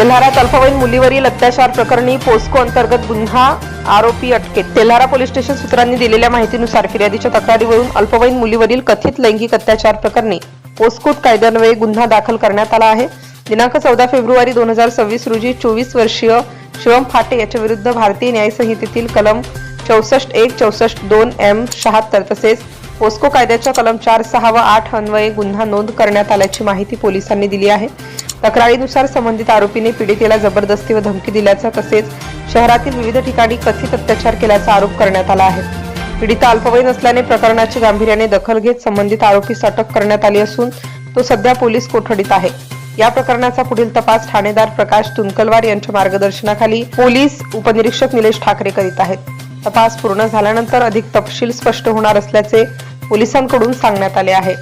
तेल्हारात अल्पवयीन मुलीवरील अत्याचार प्रकरणी पोस्को अंतर्गत गुन्हा आरोपी अटकेत. तेल्हारा पोलीस स्टेशन सूत्रांनी दिलेल्या माहितीनुसार फिर्यादीच्या तक्रारीवरून अल्पवयीन मुलीवरील कथित लैंगिक अत्याचार प्रकरणी पोस्कोट कायद्यान्वये गुन्हा दाखल करण्यात आला आहे. दिनांक चौदा फेब्रुवारी दोन हजार सव्वीस रोजी चोवीस वर्षीय शिवम फाटे याच्या विरुद्ध भारतीय न्यायसंहितेतील कलम चौसष्ट एक चौसष्ट दोन एम शहात्तर तसेच पोस्को कायद्याच्या कलम चार सहा व आठ अन्वये गुन्हा नोंद करण्यात आल्याची माहिती पोलिसांनी दिली आहे. तक्रारीनुसार संबंधित आरोपीने पीडितेला जबरदस्ती व धमकी दिल्याचा तसेच शहरातील विविध ठिकाणी कथित अत्याचार केल्याचा आरोप करण्यात आला आहे. पीडिता अल्पवयीन असल्याने प्रकरणाची गांभीर्याने दखल घेत संबंधित आरोपीस अटक करण्यात आली असून तो सध्या पोलीस कोठडीत आहे. या प्रकरणाचा पुढील तपास ठाणेदार प्रकाश तुनकलवार यांच्या मार्गदर्शनाखाली पोलीस उपनिरीक्षक निलेश ठाकरे करीत आहेत. तपास पूर्ण झाल्यानंतर अधिक तपशील स्पष्ट होणार असल्याचे पोलिसांकडून सांगण्यात आले आहे.